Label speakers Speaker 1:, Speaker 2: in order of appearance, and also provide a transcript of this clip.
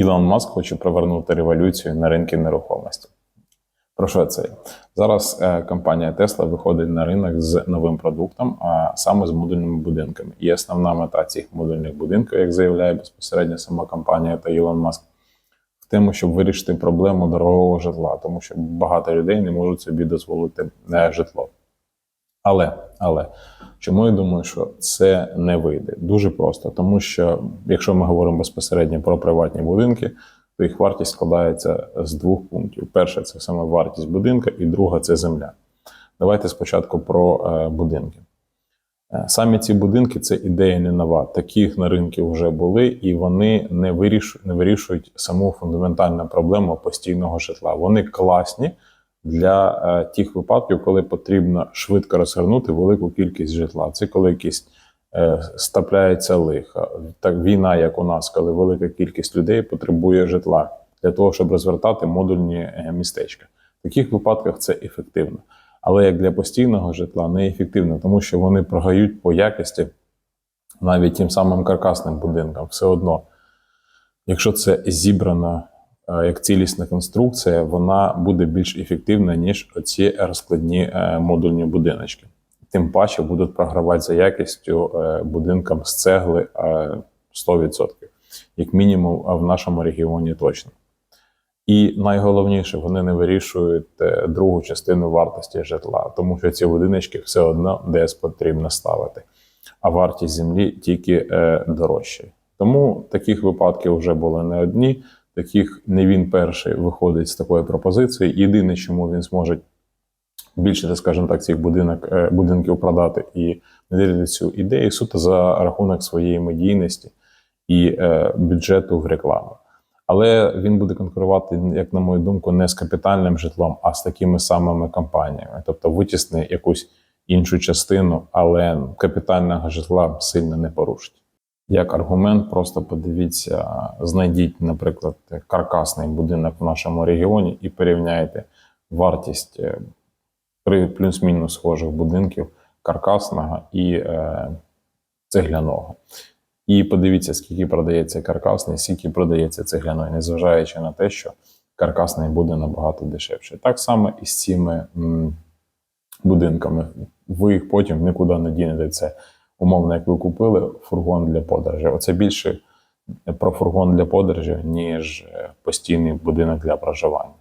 Speaker 1: Ілон Маск хоче привернути революцію на ринки нерухомості. Про що це? Зараз е, компанія Tesla виходить на ринок з новим продуктом, а саме з модульними будинками. І основна мета цих модульних будинків, як заявляє безпосередньо сама компанія та Ілон Маск, в тому, щоб вирішити проблему дорогого житла, тому що багато людей не можуть собі дозволити е, житло. Але, але чому я думаю, що це не вийде? Дуже просто, тому що якщо ми говоримо безпосередньо про приватні будинки, то їх вартість складається з двох пунктів: перше це саме вартість будинка, і друга це земля. Давайте спочатку про е, будинки. Е, Самі ці будинки це ідея не нова. Таких на ринку вже були, і вони не вирішують, не вирішують саму фундаментальну проблему постійного житла. Вони класні для е, тих випадків, коли потрібно швидко розгорнути велику кількість житла. Це коли якісь е, стапляється лихо. Так війна, як у нас, коли велика кількість людей потребує житла для того, щоб розвертати модульні е, містечка. В таких випадках це ефективно. Але як для постійного житла неефективно, тому що вони прогають по якості навіть тим самим каркасним будинкам. Все одно, якщо це зібрана як цілісна конструкція, вона буде більш ефективна, ніж оці розкладні е, модульні будиночки. Тим паче будуть програвати за якістю е, будинкам з цегли е, 100%, як мінімум в нашому регіоні точно. І найголовніше, вони не вирішують е, другу частину вартості житла, тому що ці будиночки все одно десь потрібно ставити, а вартість землі тільки е, дорожча. Тому таких випадків вже були не одні. Таких не він перший виходить з такої пропозиції. Єдине, чому він зможе більше, скажімо так, цих будинок, е, будинків продати і наділити цю ідею суто за рахунок своєї медійності і е, бюджету в рекламу. Але він буде конкурувати, як на мою думку, не з капітальним житлом, а з такими самими компаніями. Тобто витісни якусь іншу частину, але капітального житла сильно не порушить. Як аргумент, просто подивіться, знайдіть, наприклад, каркасний будинок в нашому регіоні і порівняйте вартість е, при плюс-мінус схожих будинків каркасного і е, цегляного. І подивіться, скільки продається каркасний, скільки продається цегляний, незважаючи на те, що каркасний буде набагато дешевше. Так само і з цими м, будинками. Ви їх потім нікуди не дінете. Це умовно, як ви купили фургон для подорожі. Оце більше про фургон для подорожі, ніж е, постійний будинок для проживання.